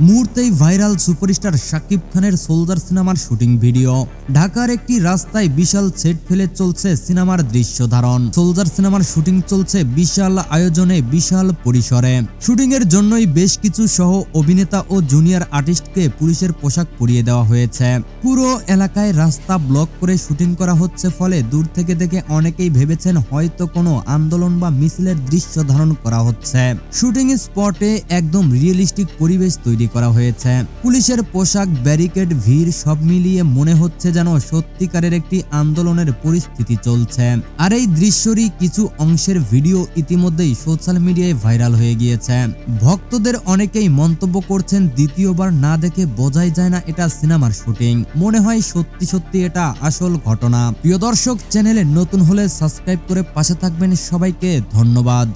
মুহূর্তেই viral superstar Shakib খানের Soldier সিনেমার শুটিং ভিডিও। ঢাকার একটি রাস্তায় বিশাল সেট ফেলে চলছে সিনেমার দৃশ্য ধারণ। সোলজার সিনেমার শুটিং চলছে বিশাল আয়োজনে বিশাল পরিসরে। শুটিং এর জন্যই বেশ কিছু সহ অভিনেতা ও জুনিয়র আর্টিস্টকে পুলিশের পোশাক পরিয়ে দেওয়া হয়েছে। পুরো এলাকায় রাস্তা ব্লক করে শুটিং করা হচ্ছে ফলে দূর থেকে দেখে অনেকেই ভেবেছেন হয়তো কোনো আন্দোলন বা মিছিলের দৃশ্য ধারণ করা হচ্ছে। শুটিং স্পটে একদম রিয়েলিস্টিক পরিবেশ তৈরি করা হয়েছে। পুলিশের পোশাক ব্যারিকেড ভিড় সব মিলিয়ে মনে হচ্ছে যেন সত্যিকারের একটি আন্দোলনের পরিস্থিতি চলছে। আর এই দৃশ্যরই কিছু অংশের ভিডিও ইতিমধ্যেই সোশ্যাল মিডিয়ায় ভাইরাল হয়ে গিয়েছে। ভক্তদের অনেকেই মন্তব্য করছেন, দ্বিতীয়বার না দেখে বোঝাই যায় না এটা সিনেমার শুটিং মনে হয় সত্যি সত্যি এটা আসল ঘটনা। প্রিয় দর্শক চ্যানেলে নতুন হলে সাবস্ক্রাইব করে পাশে থাকবেন সবাইকে, ধন্যবাদ।